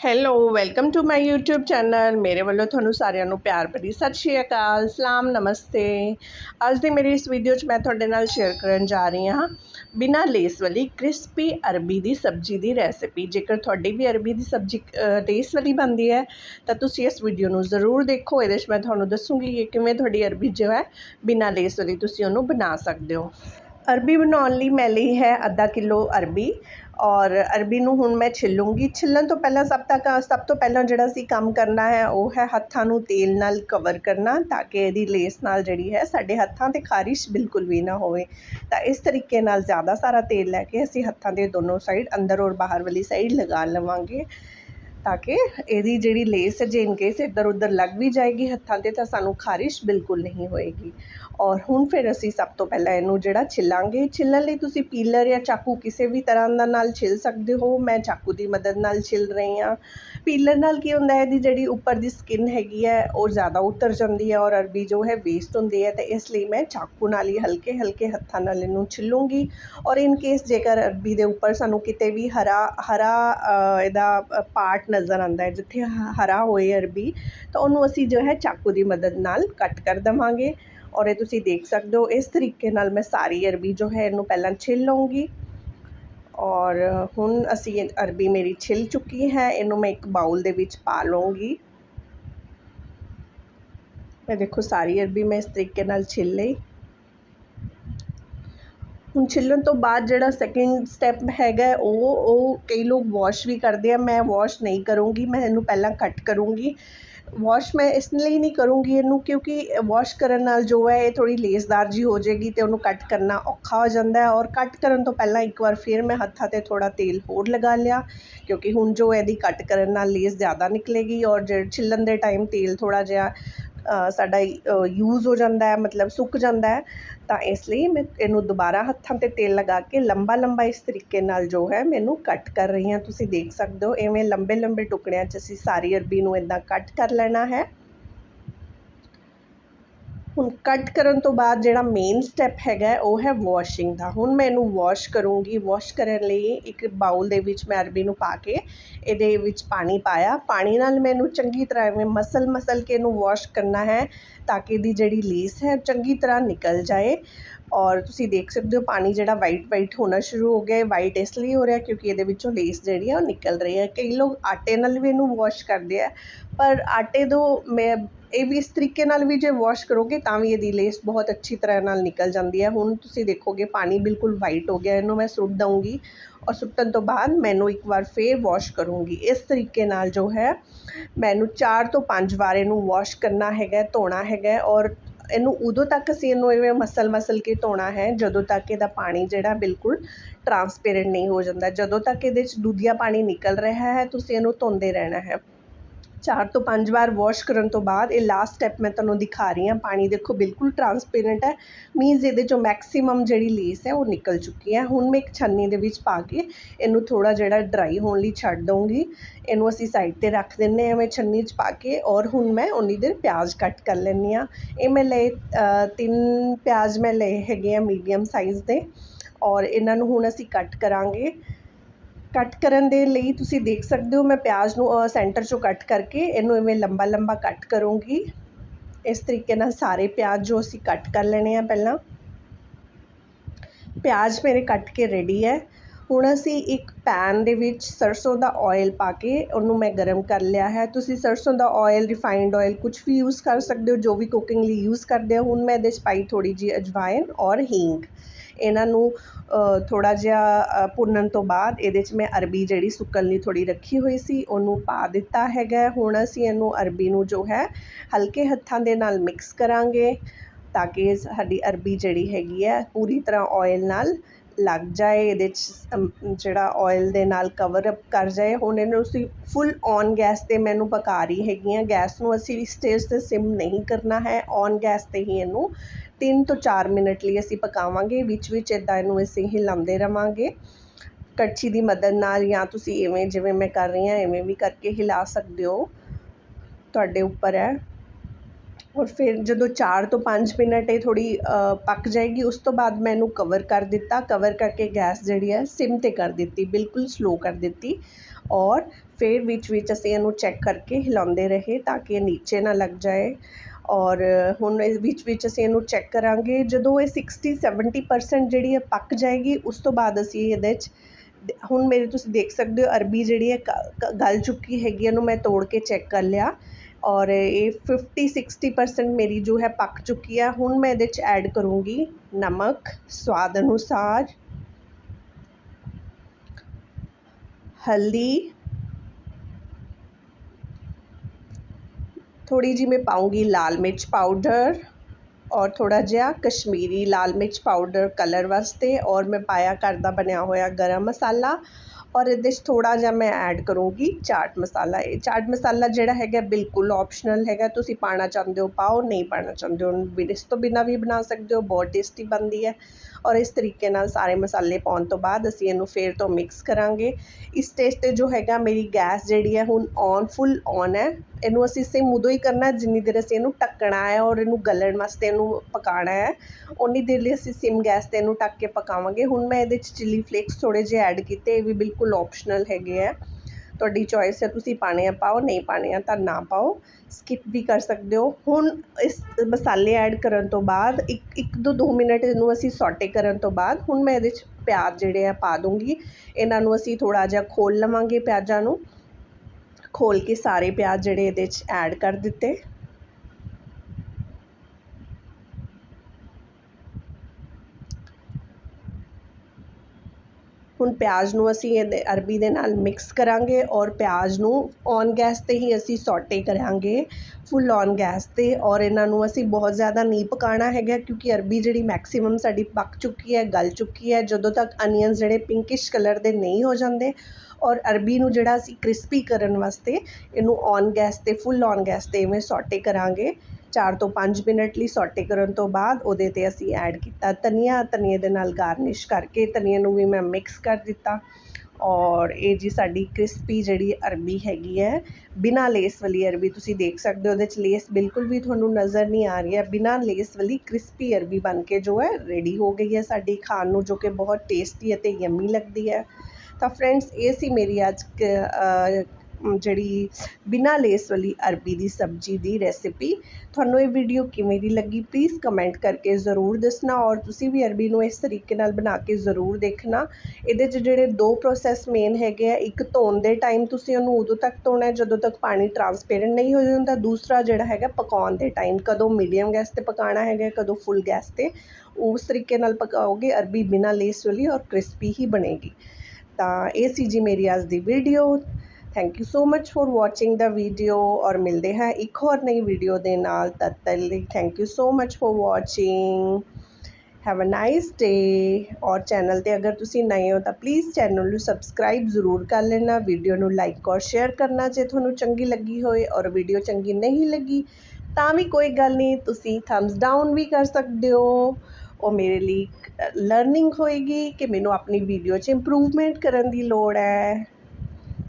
Hello welcome to my YouTube channel ਮੇਰੇ ਵੱਲੋਂ ਤੁਹਾਨੂੰ ਸਾਰਿਆਂ ਨੂੰ ਪਿਆਰ ਭਰੀ ਸਤਿ ਸ਼੍ਰੀ ਅਕਾਲ, ਸਲਾਮ, ਨਮਸਤੇ। ਅੱਜ ਦੀ ਮੇਰੀ ਇਸ ਵੀਡੀਓ 'ਚ ਮੈਂ ਤੁਹਾਡੇ ਨਾਲ ਸ਼ੇਅਰ ਕਰਨ ਜਾ ਰਹੀ ਹਾਂ। ਬਿਨਾ ਲੇਸ ਵਾਲੀ ਕ੍ਰਿਸਪੀ ਅਰਬੀ ਦੀ ਸਬਜ਼ੀ ਦੀ ਰੈਸਿਪੀ ਜੇਕਰ ਤੁਹਾਡੀ ਵੀ ਅਰਬੀ ਦੀ ਸਬਜ਼ੀ ਲੇਸ ਵਾਲੀ ਬਣਦੀ ਹੈ, ਤਾਂ ਤੁਸੀਂ ਇਸ ਵੀਡੀਓ ਨੂੰ ਜ਼ਰੂਰ ਦੇਖੋ। ਇਹਦੇ 'ਚ ਮੈਂ ਤੁਹਾਨੂੰ ਦੱਸੂਗੀ ਕਿ ਕਿਵੇਂ ਤੁਹਾਡੀ ਅਰਬੀ ਜੋ ਹੈ, ਬਿਨਾ ਲੇਸ ਵਾਲੀ ਤੁਸੀਂ ਉਹਨੂੰ ਬਣਾ ਸਕਦੇ ਹੋ। ਅਰਬੀ ਬਣਾਉਣ ਲਈ ਮੈਂ ਲਈ ਹੈ ਅੱਧਾ ਕਿਲੋ ਅਰਬੀ। ਔਰ ਅਰਬੀ ਨੂੰ ਹੁਣ ਮੈਂ ਛਿੱਲੂੰਗੀ। ਛਿੱਲਣ ਤੋਂ ਪਹਿਲਾਂ ਸਭ ਤੱਕ, ਸਭ ਤੋਂ ਪਹਿਲਾਂ ਜਿਹੜਾ ਅਸੀਂ ਕੰਮ ਕਰਨਾ ਹੈ, ਉਹ ਹੈ ਹੱਥਾਂ ਨੂੰ ਤੇਲ ਨਾਲ ਕਵਰ ਕਰਨਾ, ਤਾਂ ਕਿ ਇਹਦੀ ਲੇਸ ਨਾਲ ਜਿਹੜੀ ਹੈ ਸਾਡੇ ਹੱਥਾਂ ਤੇ ਖਾਰਿਸ਼ ਬਿਲਕੁਲ ਵੀ ਨਾ ਹੋਵੇ। ਤਾਂ ਇਸ ਤਰੀਕੇ ਨਾਲ ਜ਼ਿਆਦਾ ਸਾਰਾ ਤੇਲ ਲੈ ਕੇ ਅਸੀਂ ਹੱਥਾਂ ਦੇ ਦੋਨੋਂ ਸਾਈਡ ਅੰਦਰ ਔਰ ਬਾਹਰ ਵਾਲੀ ਸਾਈਡ ਲਗਾ ਲਵਾਂਗੇ। ਤਾਂ ਕਿ ਇਹਦੀ ਜਿਹੜੀ ਲੇਸ ਹੈ, ਜੇ ਇਨਕੇਸ ਇੱਧਰ ਉੱਧਰ ਲੱਗ ਵੀ ਜਾਏਗੀ ਹੱਥਾਂ 'ਤੇ, ਤਾਂ ਸਾਨੂੰ ਖਾਰਿਸ਼ ਬਿਲਕੁਲ ਨਹੀਂ ਹੋਏਗੀ। ਔਰ ਹੁਣ ਫਿਰ ਅਸੀਂ ਸਭ ਤੋਂ ਪਹਿਲਾਂ ਇਹਨੂੰ ਜਿਹੜਾ ਛਿੱਲਾਂਗੇ, ਛਿੱਲਣ ਲਈ ਤੁਸੀਂ ਪੀਲਰ ਜਾਂ ਚਾਕੂ ਕਿਸੇ ਵੀ ਤਰ੍ਹਾਂ ਦਾ ਨਾਲ ਛਿੱਲ ਸਕਦੇ ਹੋ। ਮੈਂ ਚਾਕੂ ਦੀ ਮਦਦ ਨਾਲ ਛਿੱਲ ਰਹੀ ਹਾਂ। ਪੀਲਰ ਨਾਲ ਕੀ ਹੁੰਦਾ ਇਹਦੀ ਜਿਹੜੀ ਉੱਪਰ ਦੀ ਸਕਿਨ ਹੈਗੀ ਹੈ, ਉਹ ਜ਼ਿਆਦਾ ਉਤਰ ਜਾਂਦੀ ਹੈ ਔਰ ਅਰਬੀ ਜੋ ਹੈ ਵੇਸਟ ਹੁੰਦੀ ਹੈ। ਤੇ ਇਸ ਲਈ ਮੈਂ ਚਾਕੂ ਨਾਲ ਹੀ ਹਲਕੇ ਹਲਕੇ ਹੱਥਾਂ ਨਾਲ ਇਹਨੂੰ ਛਿੱਲੂੰਗੀ। ਔਰ ਇਨ ਕੇਸ ਜੇਕਰ ਅਰਬੀ ਦੇ ਉੱਪਰ ਸਾਨੂੰ ਕਿਤੇ ਵੀ ਹਰਾ ਹਰਾ ਇਹਦਾ ਪਾਰਟ ਨਜ਼ਰ ਆਉਂਦਾ ਹੈ, ਜਿੱਥੇ ਹਰਾ ਹੋਏ ਅਰਬੀ, ਤਾਂ ਉਹਨੂੰ ਅਸੀਂ ਜੋ ਹੈ ਚਾਕੂ ਦੀ ਮਦਦ ਨਾਲ ਕੱਟ ਕਰ ਦੇਵਾਂਗੇ। ਔਰ ਇਹ ਤੁਸੀਂ ਦੇਖ ਸਕਦੇ ਹੋ, ਇਸ ਤਰੀਕੇ ਨਾਲ ਮੈਂ ਸਾਰੀ ਅਰਬੀ ਜੋ ਹੈ ਇਹਨੂੰ ਪਹਿਲਾਂ ਛਿੱਲ ਲਵਾਂਗੀ ਔਰ ਹੁਣ ਅਸੀਂ ਅਰਬੀ ਮੇਰੀ ਛਿੱਲ ਚੁੱਕੀ ਹੈ, ਇਹਨੂੰ ਮੈਂ ਇੱਕ ਬਾਉਲ ਦੇ ਵਿੱਚ ਪਾ ਲਵਾਂਗੀ ਇਹ ਦੇਖੋ, ਸਾਰੀ ਅਰਬੀ ਮੈਂ ਇਸ ਤਰੀਕੇ ਨਾਲ ਛਿੱਲ ਲਈ। ਹੁਣ ਛਿੱਲਣ ਤੋਂ ਬਾਅਦ ਜਿਹੜਾ ਸੈਕਿੰਡ ਸਟੈਪ ਹੈਗਾ ਉਹ ਉਹ ਕਈ ਲੋਕ ਵੋਸ਼ ਵੀ ਕਰਦੇ ਆ, ਮੈਂ ਵੋਸ਼ ਨਹੀਂ ਕਰੂੰਗੀ, ਮੈਂ ਇਹਨੂੰ ਪਹਿਲਾਂ ਕੱਟ ਕਰੂੰਗੀ। ਵੋਸ਼ ਮੈਂ ਇਸ ਲਈ ਨਹੀਂ ਕਰੂੰਗੀ ਇਹਨੂੰ ਕਿਉਂਕਿ ਵੋਸ਼ ਕਰਨ ਨਾਲ ਜੋ ਹੈ, ਇਹ ਥੋੜ੍ਹੀ ਲੇਸਦਾਰ ਜਿਹੀ ਹੋ ਜਾਵੇਗੀ ਅਤੇ ਉਹਨੂੰ ਕੱਟ ਕਰਨਾ ਔਖਾ ਹੋ ਜਾਂਦਾ ਔਰ ਕੱਟ ਕਰਨ ਤੋਂ ਪਹਿਲਾਂ ਇੱਕ ਵਾਰ ਫਿਰ ਮੈਂ ਹੱਥਾਂ ਤੇ ਥੋੜ੍ਹਾ ਤੇਲ ਹੋਰ ਲਗਾ ਲਿਆ, ਕਿਉਂਕਿ ਹੁਣ ਜੋ ਇਹਦੀ ਕੱਟ ਕਰਨ ਨਾਲ ਲੇਸ ਜ਼ਿਆਦਾ ਨਿਕਲੇਗੀ ਔਰ ਜੇ ਛਿੱਲਣ ਦੇ ਟਾਈਮ ਤੇਲ ਥੋੜ੍ਹਾ ਜਿਹਾ ਸਾਡਾ ਯੂਜ਼ ਹੋ ਜਾਂਦਾ ਮਤਲਬ ਸੁੱਕ ਜਾਂਦਾ ਤਾਂ ਇਸ ਲਈ ਮੈਂ ਇਹਨੂੰ ਦੁਬਾਰਾ ਹੱਥਾਂ 'ਤੇ ਤੇਲ ਲਗਾ ਕੇ ਲੰਬਾ ਲੰਬਾ ਇਸ ਤਰੀਕੇ ਨਾਲ ਜੋ ਹੈ ਮੈਨੂੰ ਕੱਟ ਕਰ ਰਹੀ ਹਾਂ। ਤੁਸੀਂ ਦੇਖ ਸਕਦੇ ਹੋ, ਇਵੇਂ ਲੰਬੇ ਲੰਬੇ ਟੁਕੜਿਆਂ 'ਚ ਅਸੀਂ ਸਾਰੀ ਅਰਬੀ ਨੂੰ ਇੱਦਾਂ ਕੱਟ ਕਰ ਲੈਣਾ ਹੈ। ਹੁਣ ਕੱਟ ਕਰਨ ਤੋਂ ਬਾਅਦ ਜਿਹੜਾ ਮੇਨ ਸਟੈਪ ਹੈਗਾ ਉਹ ਹੈ ਵਾਸ਼ਿੰਗ ਦਾ। ਹੁਣ ਮੈਂ ਇਹਨੂੰ ਵਾਸ਼ ਕਰੂੰਗੀ। ਵਾਸ਼ ਕਰਨ ਲਈ ਇੱਕ ਬਾਊਲ ਦੇ ਵਿੱਚ ਮੈਂ ਅਰਬੀ ਨੂੰ ਪਾ ਕੇ ਇਹਦੇ ਵਿੱਚ ਪਾਣੀ ਪਾਇਆ। ਪਾਣੀ ਨਾਲ ਮੈਨੂੰ ਚੰਗੀ ਤਰ੍ਹਾਂ ਐਵੇਂ ਮਸਲ ਮਸਲ ਕੇ ਇਹਨੂੰ ਵਾਸ਼ ਕਰਨਾ ਹੈ ਤਾਂ ਕਿ ਇਹਦੀ ਜਿਹੜੀ ਲੇਸ ਹੈ ਚੰਗੀ ਤਰ੍ਹਾਂ ਨਿਕਲ ਜਾਏ। ਔਰ ਤੁਸੀਂ ਦੇਖ ਸਕਦੇ ਹੋ ਪਾਣੀ ਜਿਹੜਾ ਵਾਈਟ ਵਾਈਟ ਹੋਣਾ ਸ਼ੁਰੂ ਹੋ ਗਿਆ। ਵਾਈਟ ਇਸ ਲਈ ਹੋ ਰਿਹਾ ਕਿਉਂਕਿ ਇਹਦੇ ਵਿੱਚੋਂ ਲੇਸ ਜਿਹੜੀ ਆ, ਉਹ ਨਿਕਲ ਰਹੀ ਹੈ। ਕਈ ਲੋਕ ਆਟੇ ਨਾਲ ਵੀ ਇਹਨੂੰ ਵਾਸ਼ ਕਰਦੇ ਆ। ਪਰ ਆਟੇ ਤੋਂ ਮੈਂ ਇਹ ਵੀ ਇਸ ਤਰੀਕੇ ਨਾਲ ਵੀ ਜੇ ਵਾਸ਼ ਕਰੋਗੇ ਤਾਂ ਵੀ ਇਹਦੀ ਲੇਸ ਬਹੁਤ ਅੱਛੀ ਤਰ੍ਹਾਂ ਨਾਲ ਨਿਕਲ ਜਾਂਦੀ ਹੈ। ਹੁਣ ਤੁਸੀਂ ਦੇਖੋਗੇ ਪਾਣੀ ਬਿਲਕੁਲ ਵਾਈਟ ਹੋ ਗਿਆ, ਇਹਨੂੰ ਮੈਂ ਸੁੱਟ ਦਊਂਗੀ ਔਰ ਸੁੱਟਣ ਤੋਂ ਬਾਅਦ ਮੈਨੂੰ ਇੱਕ ਵਾਰ ਫਿਰ ਵਾਸ਼ ਕਰੂੰਗੀ। ਇਸ ਤਰੀਕੇ ਨਾਲ ਜੋ ਹੈ, ਮੈਨੂੰ ਚਾਰ ਤੋਂ ਪੰਜ ਵਾਰ ਇਹਨੂੰ ਵਾਸ਼ ਕਰਨਾ ਹੈਗਾ, ਧੋਣਾ ਹੈਗਾ ਔਰ ਇਹਨੂੰ ਉਦੋਂ ਤੱਕ ਅਸੀਂ ਇਹਨੂੰ ਇਵੇਂ ਮਸਲ ਮਸਲ ਕੇ ਧੋਣਾ ਹੈ, ਜਦੋਂ ਤੱਕ ਇਹਦਾ ਪਾਣੀ ਜਿਹੜਾ ਬਿਲਕੁਲ ਟਰਾਂਸਪੇਰੈਂਟ ਨਹੀਂ ਹੋ ਜਾਂਦਾ। ਜਦੋਂ ਤੱਕ ਇਹਦੇ 'ਚ ਦੁੱਧੀਆ ਪਾਣੀ ਨਿਕਲ ਰਿਹਾ ਹੈ, ਤੁਸੀਂ ਇਹਨੂੰ ਧੋਂਦੇ ਰਹਿਣਾ ਹੈ। ਚਾਰ ਤੋਂ ਪੰਜ ਵਾਰ ਵਾਸ਼ ਕਰਨ ਤੋਂ ਬਾਅਦ ਇਹ ਲਾਸਟ ਸਟੈਪ ਮੈਂ ਤੁਹਾਨੂੰ ਦਿਖਾ ਰਹੀ ਹਾਂ ਪਾਣੀ ਦੇਖੋ ਬਿਲਕੁਲ ਟਰਾਂਸਪੇਰੈਂਟ ਹੈ ਮੀਨਸ ਇਹਦੇ ਚੋਂ ਮੈਕਸਿਮਮ ਜਿਹੜੀ ਲੇਸ ਹੈ ਉਹ ਨਿਕਲ ਚੁੱਕੀ ਹੈ ਹੁਣ ਮੈਂ ਇੱਕ ਛੰਨੀ ਦੇ ਵਿੱਚ ਪਾ ਕੇ ਇਹਨੂੰ ਥੋੜਾ ਜਿਹੜਾ ਡਰਾਈ ਹੋਣ ਲਈ ਛੱਡ ਦਊਂਗੀ ਇਹਨੂੰ ਅਸੀਂ ਸਾਈਡ ਤੇ ਰੱਖ ਦਿੰਨੇ ਆ ਮੈਂ ਛੰਨੀ 'ਚ ਪਾ ਕੇ ਔਰ ਹੁਣ ਮੈਂ ਉਨੀ ਦੇਰ ਪਿਆਜ਼ ਕੱਟ ਕਰ ਲੈਣੀ ਆ ਇਹ ਮੈਂ ਲਏ ਤਿੰਨ ਪਿਆਜ਼ ਮੈਂ ਲਏ ਹੈਗੇ ਆ ਮੀਡੀਅਮ ਸਾਈਜ਼ ਦੇ ਔਰ ਇਹਨਾਂ ਨੂੰ ਹੁਣ ਅਸੀਂ ਕੱਟ ਕਰਾਂਗੇ ਕੱਟ ਕਰਨ ਦੇ ਲਈ ਤੁਸੀਂ ਦੇਖ ਸਕਦੇ ਹੋ ਮੈਂ ਪਿਆਜ਼ ਨੂੰ ਸੈਂਟਰ 'ਚੋਂ ਕੱਟ ਕਰਕੇ ਇਹਨੂੰ ਇਵੇਂ ਲੰਬਾ ਲੰਬਾ ਕੱਟ ਕਰੂੰਗੀ। ਇਸ ਤਰੀਕੇ ਨਾਲ ਸਾਰੇ ਪਿਆਜ਼ ਜੋ ਅਸੀਂ ਕੱਟ ਕਰ ਲੈਣੇ ਆ ਪਹਿਲਾਂ। ਪਿਆਜ਼ ਮੇਰੇ ਕੱਟ ਕੇ ਰੈਡੀ ਹੈ। ਹੁਣ ਅਸੀਂ ਇੱਕ ਪੈਨ ਦੇ ਵਿੱਚ ਸਰਸੋਂ ਦਾ ਆਇਲ ਪਾ ਕੇ ਉਹਨੂੰ ਮੈਂ ਗਰਮ ਕਰ ਲਿਆ ਹੈ। ਤੁਸੀਂ ਸਰਸੋਂ ਦਾ ਆਇਲ ਰਿਫਾਈਨਡ ਆਇਲ ਕੁਝ ਵੀ ਯੂਜ਼ ਕਰ ਸਕਦੇ ਹੋ, ਜੋ ਵੀ ਕੁਕਿੰਗ ਲਈ ਯੂਜ਼ ਕਰਦੇ ਹੋ। ਹੁਣ ਮੈਂ ਇਹਦੇ 'ਚ ਪਾਈ ਥੋੜੀ ਜੀ ਅਜਵਾਇਨ ਔਰ ਹੀਂਗ। ਇਹਨਾਂ ਨੂੰ ਥੋੜ੍ਹਾ ਜਿਹਾ ਭੁੰਨਣ ਤੋਂ ਬਾਅਦ ਇਹਦੇ 'ਚ ਮੈਂ ਅਰਬੀ ਜਿਹੜੀ ਸੁੱਕਣ ਲਈ ਥੋੜ੍ਹੀ ਰੱਖੀ ਹੋਈ ਸੀ, ਉਹਨੂੰ ਪਾ ਦਿੱਤਾ ਹੈਗਾ। ਹੁਣ ਅਸੀਂ ਇਹਨੂੰ ਅਰਬੀ ਨੂੰ ਜੋ ਹੈ, ਹਲਕੇ ਹੱਥਾਂ ਦੇ ਨਾਲ ਮਿਕਸ ਕਰਾਂਗੇ ਤਾਂ ਕਿ ਸਾਡੀ ਅਰਬੀ ਜਿਹੜੀ ਹੈਗੀ ਹੈ, ਪੂਰੀ ਤਰ੍ਹਾਂ ਆਇਲ ਨਾਲ ਲੱਗ ਜਾਏ, ਇਹਦੇ 'ਚ ਜਿਹੜਾ ਆਇਲ ਦੇ ਨਾਲ ਕਵਰ ਅਪ ਕਰ ਜਾਏ। ਹੁਣ ਇਹਨੂੰ ਅਸੀਂ ਫੁੱਲ ਔਨ ਗੈਸ 'ਤੇ ਮੈਨੂੰ ਪਕਾ ਰਹੀ ਹੈਗੀ ਹਾਂ। ਗੈਸ ਨੂੰ ਅਸੀਂ ਸਟੇਜ 'ਤੇ ਸਿਮ ਨਹੀਂ ਕਰਨਾ ਹੈ। ਔਨ ਗੈਸ 'ਤੇ ਹੀ ਇਹਨੂੰ ਤਿੰਨ ਤੋਂ ਚਾਰ ਮਿੰਟ ਲਈ ਅਸੀਂ ਪਕਾਵਾਂਗੇ, ਵਿੱਚ ਵਿੱਚ ਇੱਦਾਂ ਇਹਨੂੰ ਅਸੀਂ ਹਿਲਾਉਂਦੇ ਰਵਾਂਗੇ। ਕੜਛੀ ਦੀ ਮਦਦ ਨਾਲ ਜਾਂ ਤੁਸੀਂ ਇਵੇਂ ਜਿਵੇਂ ਮੈਂ ਕਰ ਰਹੀ ਹਾਂ, ਇਵੇਂ ਵੀ ਕਰਕੇ ਹਿਲਾ ਸਕਦੇ ਹੋ। ਤੁਹਾਡੇ ਉੱਪਰ ਹੈ। ਔਰ ਫਿਰ ਜਦੋਂ ਚਾਰ ਤੋਂ ਪੰਜ ਮਿੰਟ ਇਹ ਥੋੜ੍ਹੀ ਪੱਕ ਜਾਏਗੀ, ਉਸ ਤੋਂ ਬਾਅਦ ਮੈਂ ਇਹਨੂੰ ਕਵਰ ਕਰ ਦਿੱਤਾ। ਕਵਰ ਕਰਕੇ ਗੈਸ ਜਿਹੜੀ ਹੈ, ਸਿਮ ਤੇ ਕਰ ਦਿੱਤੀ, ਬਿਲਕੁਲ ਸਲੋ ਕਰ ਦਿੱਤੀ। ਔਰ ਫਿਰ ਵਿੱਚ ਵਿੱਚ ਅਸੀਂ ਇਹਨੂੰ ਚੈੱਕ ਕਰਕੇ ਹਿਲਾਉਂਦੇ ਰਹੇ ਤਾਂ ਕਿ ਇਹ ਨੀਚੇ ਨਾ ਲੱਗ ਜਾਏ। ਔਰ ਹੁਣ ਇਸ ਵਿੱਚ ਵਿੱਚ ਅਸੀਂ ਇਹਨੂੰ ਚੈੱਕ ਕਰਾਂਗੇ। ਜਦੋਂ ਇਹ ਸਿਕਸਟੀ ਸੈਵਨਟੀ ਪਰਸੈਂਟ ਜਿਹੜੀ ਹੈ ਪੱਕ ਜਾਏਗੀ, ਉਸ ਤੋਂ ਬਾਅਦ ਅਸੀਂ ਇਹਦੇ 'ਚ ਹੁਣ ਮੇਰੀ ਤੁਸੀਂ ਦੇਖ ਸਕਦੇ ਹੋ ਅਰਬੀ ਜਿਹੜੀ ਹੈ ਕ ਕ, ਗਲ ਚੁੱਕੀ ਹੈਗੀ, ਇਹਨੂੰ ਮੈਂ ਤੋੜ ਕੇ ਚੈੱਕ ਕਰ ਲਿਆ। ਔਰ ਇਹ ਫਿਫਟੀ ਸਿਕਸਟੀ ਪਰਸੈਂਟ ਮੇਰੀ ਜੋ ਹੈ ਪੱਕ ਚੁੱਕੀ ਆ ਹੁਣ ਮੈਂ ਇਹਦੇ 'ਚ ਐਡ ਕਰੂੰਗੀ ਨਮਕ, ਸਵਾਦ ਅਨੁਸਾਰ, ਹਲਦੀ थोड़ी जी मैं पाऊँगी लाल मिर्च पाउडर और थोड़ा ਜਿਹਾ ਕਸ਼ਮੀਰੀ ਲਾਲ ਮਿਰਚ ਪਾਊਡਰ ਕਲਰ ਵਾਸਤੇ ਔਰ ਮੈਂ ਪਾਇਆ ਘਰ ਦਾ ਬਣਿਆ ਹੋਇਆ ਗਰਮ ਮਸਾਲਾ ਔਰ ਇਹਦੇ 'ਚ ਥੋੜਾ ਜਿਹਾ ਮੈਂ ਐਡ ਕਰੂੰਗੀ ਚਾਟ ਮਸਾਲਾ ਇਹ ਚਾਟ ਮਸਾਲਾ ਜਿਹੜਾ ਹੈਗਾ ਬਿਲਕੁਲ ਆਪਸ਼ਨਲ ਹੈਗਾ ਤੁਸੀਂ ਪਾਣਾ ਚਾਹੁੰਦੇ ਹੋ ਪਾਓ ਨਹੀਂ ਪਾਣਾ ਚਾਹੁੰਦੇ ਹੋ ਇਸ ਤੋਂ ਬਿਨਾਂ ਵੀ ਬਣਾ ਸਕਦੇ ਹੋ ਬਹੁਤ ਟੇਸਟੀ ਬਣਦੀ ਹੈ ਔਰ ਇਸ ਤਰੀਕੇ ਨਾਲ ਸਾਰੇ ਮਸਾਲੇ ਪਾਉਣ ਤੋਂ ਬਾਅਦ ਅਸੀਂ ਇਹਨੂੰ ਫਿਰ ਤੋਂ ਮਿਕਸ ਕਰਾਂਗੇ। ਇਸ ਸਟੇਜ 'ਤੇ ਜੋ ਹੈਗਾ ਮੇਰੀ ਗੈਸ ਜਿਹੜੀ ਹੈ ਹੁਣ ਔਨ ਫੁੱਲ ਔਨ ਹੈ। ਇਹਨੂੰ ਅਸੀਂ ਸਿਮ ਉਦੋਂ ਹੀ ਕਰਨਾ ਜਿੰਨੀ ਦੇਰ ਅਸੀਂ ਇਹਨੂੰ ਢੱਕਣਾ ਹੈ ਔਰ ਇਹਨੂੰ ਗਲਣ ਵਾਸਤੇ ਇਹਨੂੰ ਪਕਾਉਣਾ ਹੈ। ਉਨੀ ਦੇਰ ਲਈ ਅਸੀਂ ਸਿਮ ਗੈਸ 'ਤੇ ਇਹਨੂੰ ਢੱਕ ਕੇ ਪਕਾਵਾਂਗੇ। ਹੁਣ ਮੈਂ ਇਹਦੇ 'ਚ ਚਿੱਲੀ ਫਲੇਕਸ ਥੋੜ੍ਹੇ ਜਿਹੇ ਐਡ ਕੀਤੇ, ਇਹ ਵੀ ਬਿਲਕੁਲ ਆਪਸ਼ਨਲ ਹੈਗੇ ਹੈ। ਤੁਹਾਡੀ ਚੋਇਸ ਹੈ, ਤੁਸੀਂ ਪਾਉਣੇ ਆ, ਪਾਓ, ਨਹੀਂ ਪਾਉਣੇ ਆ ਤਾਂ ਨਾ ਪਾਓ। ਸਕਿਪ ਵੀ ਕਰ ਸਕਦੇ ਹੋ। ਹੁਣ ਇਸ ਮਸਾਲੇ ਐਡ ਕਰਨ ਤੋਂ ਬਾਅਦ, ਇੱਕ ਇੱਕ ਦੋ ਦੋ ਮਿੰਟ ਇਹਨੂੰ ਅਸੀਂ ਸੌਟੇ ਕਰਨ ਤੋਂ ਬਾਅਦ, ਹੁਣ ਮੈਂ ਇਹਦੇ 'ਚ ਪਿਆਜ਼ ਜਿਹੜੇ ਆ ਪਾ ਦੂੰਗੀ। ਇਹਨਾਂ ਨੂੰ ਅਸੀਂ ਥੋੜ੍ਹਾ ਜਿਹਾ ਖੋਲ ਲਵਾਂਗੇ ਪਿਆਜ਼ਾਂ ਨੂੰ। ਖੋਲ ਕੇ ਸਾਰੇ ਪਿਆਜ਼ ਜਿਹੜੇ ਇਹਦੇ 'ਚ ਐਡ ਕਰ ਦਿੱਤੇ। ਹੁਣ ਪਿਆਜ਼ ਨੂੰ ਅਸੀਂ ਇਹਦੇ ਅਰਬੀ ਦੇ ਨਾਲ ਮਿਕਸ ਕਰਾਂਗੇ ਔਰ ਪਿਆਜ਼ ਨੂੰ ਔਨ ਗੈਸ 'ਤੇ ਹੀ ਅਸੀਂ ਸੌਟੇ ਕਰਾਂਗੇ ਫੁੱਲ ਔਨ ਗੈਸ 'ਤੇ ਔਰ ਇਹਨਾਂ ਨੂੰ ਅਸੀਂ ਬਹੁਤ ਜ਼ਿਆਦਾ ਨਹੀਂ ਪਕਾਉਣਾ ਹੈਗਾ ਕਿਉਂਕਿ ਅਰਬੀ ਜਿਹੜੀ ਮੈਕਸੀਮਮ ਸਾਡੀ ਪੱਕ ਚੁੱਕੀ ਹੈ, ਗਲ ਚੁੱਕੀ ਹੈ, ਜਦੋਂ ਤੱਕ ਅਨੀਅਨਸ ਜਿਹੜੇ ਪਿੰਕਿਸ਼ ਕਲਰ ਦੇ ਨਹੀਂ ਹੋ ਜਾਂਦੇ ਔਰ ਅਰਬੀ ਨੂੰ ਜਿਹੜਾ ਅਸੀਂ ਕ੍ਰਿਸਪੀ ਕਰਨ ਵਾਸਤੇ ਇਹਨੂੰ ਔਨ ਗੈਸ 'ਤੇ ਫੁੱਲ ਔਨ ਗੈਸ 'ਤੇ ਇਵੇਂ ਸੋਟੇ ਕਰਾਂਗੇ ਚਾਰ ਤੋਂ ਪੰਜ ਮਿੰਟ ਲਈ ਸੋਟੇ ਕਰਨ ਤੋਂ ਬਾਅਦ ਉਹਦੇ 'ਤੇ ਅਸੀਂ ਐਡ ਕੀਤਾ ਧਨੀਆ, ਧਨੀਏ ਦੇ ਨਾਲ ਗਾਰਨਿਸ਼ ਕਰਕੇ ਧਨੀਏ ਨੂੰ ਵੀ ਮੈਂ ਮਿਕਸ ਕਰ ਦਿੱਤਾ। ਔਰ ਇਹ ਜੀ ਸਾਡੀ ਕ੍ਰਿਸਪੀ ਜਿਹੜੀ ਅਰਬੀ ਹੈਗੀ ਹੈ, ਬਿਨਾਂ ਲੇਸ ਵਾਲੀ ਅਰਬੀ ਤੁਸੀਂ ਦੇਖ ਸਕਦੇ ਹੋ, ਉਹਦੇ 'ਚ ਲੇਸ ਬਿਲਕੁਲ ਵੀ ਤੁਹਾਨੂੰ ਨਜ਼ਰ ਨਹੀਂ ਆ ਰਹੀ ਹੈ, ਬਿਨਾਂ ਲੇਸ ਵਾਲੀ ਕ੍ਰਿਸਪੀ ਅਰਬੀ ਬਣ ਕੇ ਜੋ ਹੈ ਰੈਡੀ ਹੋ ਗਈ ਹੈ ਸਾਡੀ ਖਾਣ ਨੂੰ, ਜੋ ਕਿ ਬਹੁਤ ਟੇਸਟੀ ਅਤੇ ਯੰਮੀ ਲੱਗਦੀ ਹੈ। ਤਾਂ ਫਰੈਂਡਸ ਇਹ ਸੀ ਮੇਰੀ ਅੱਜ ਜਿਹੜੀ ਬਿਨਾਂ ਲੇਸ ਵਾਲੀ ਅਰਬੀ ਦੀ ਸਬਜ਼ੀ ਦੀ ਰੈਸਿਪੀ ਤੁਹਾਨੂੰ ਇਹ ਵੀਡੀਓ ਕਿਵੇਂ ਦੀ ਲੱਗੀ? ਪਲੀਜ਼ ਕਮੈਂਟ ਕਰਕੇ ਜ਼ਰੂਰ ਦੱਸਣਾ ਔਰ ਤੁਸੀਂ ਵੀ ਅਰਬੀ ਨੂੰ ਇਸ ਤਰੀਕੇ ਨਾਲ ਬਣਾ ਕੇ ਜ਼ਰੂਰ ਦੇਖਣਾ। ਇਹਦੇ 'ਚ ਜਿਹੜੇ ਦੋ ਪ੍ਰੋਸੈਸ ਮੇਨ ਹੈਗੇ ਆ, ਇੱਕ ਧੋਣ ਦੇ ਟਾਈਮ ਤੁਸੀਂ ਉਹਨੂੰ ਉਦੋਂ ਤੱਕ ਧੋਣਾ ਜਦੋਂ ਤੱਕ ਪਾਣੀ ਟਰਾਂਸਪੇਰੈਂਟ ਨਹੀਂ ਹੋ ਜਾਂਦਾ। ਦੂਸਰਾ ਜਿਹੜਾ ਹੈਗਾ, ਪਕਾਉਣ ਦੇ ਟਾਈਮ ਕਦੋਂ ਮੀਡੀਅਮ ਗੈਸ 'ਤੇ ਪਕਾਉਣਾ ਹੈਗਾ, ਕਦੋਂ ਫੁੱਲ ਗੈਸ 'ਤੇ। ਉਸ ਤਰੀਕੇ ਨਾਲ ਪਕਾਓਗੇ, ਅਰਬੀ ਬਿਨਾਂ ਲੇਸ ਵਾਲੀ ਔਰ ਕ੍ਰਿਸਪੀ ਹੀ ਬਣੇਗੀ। ਤਾਂ ਇਹ ਸੀ ਜੀ ਮੇਰੀ ਅੱਜ ਦੀ video thank you so much for watching the video ਔਰ ਮਿਲਦੇ ਹਾਂ ਇੱਕ ਹੋਰ ਨਈ ਵੀਡੀਓ ਦੇ ਨਾਲ ਤਦ ਤੱਕ ਲਈ thank you so much for watching have a nice day ਔਰ ਚੈਨਲ ਤੇ ਅਗਰ ਤੁਸੀਂ ਨਏ ਹੋ ਤਾਂ ਪਲੀਜ਼ ਚੈਨਲ ਨੂੰ ਸਬਸਕ੍ਰਾਈਬ ਜ਼ਰੂਰ ਕਰ ਲੈਣਾ ਵੀਡੀਓ ਨੂੰ ਲਾਈਕ ਔਰ ਸ਼ੇਅਰ ਕਰਨਾ ਜੇ ਤੁਹਾਨੂੰ ਚੰਗੀ ਲੱਗੀ ਹੋਏ ਔਰ ਵੀਡੀਓ ਚੰਗੀ ਨਹੀਂ ਲੱਗੀ ਤਾਂ ਵੀ ਕੋਈ ਗੱਲ ਨਹੀਂ ਤੁਸੀਂ ਥੰਬਸ ਡਾਊਨ ਵੀ ਕਰ ਸਕਦੇ ਹੋ ਉਹ ਮੇਰੇ ਲਈ ਲਰਨਿੰਗ ਹੋਏਗੀ ਕਿ ਮੈਨੂੰ ਆਪਣੀ ਵੀਡੀਓ 'ਚ ਇੰਪਰੂਵਮੈਂਟ ਕਰਨ ਦੀ ਲੋੜ ਹੈ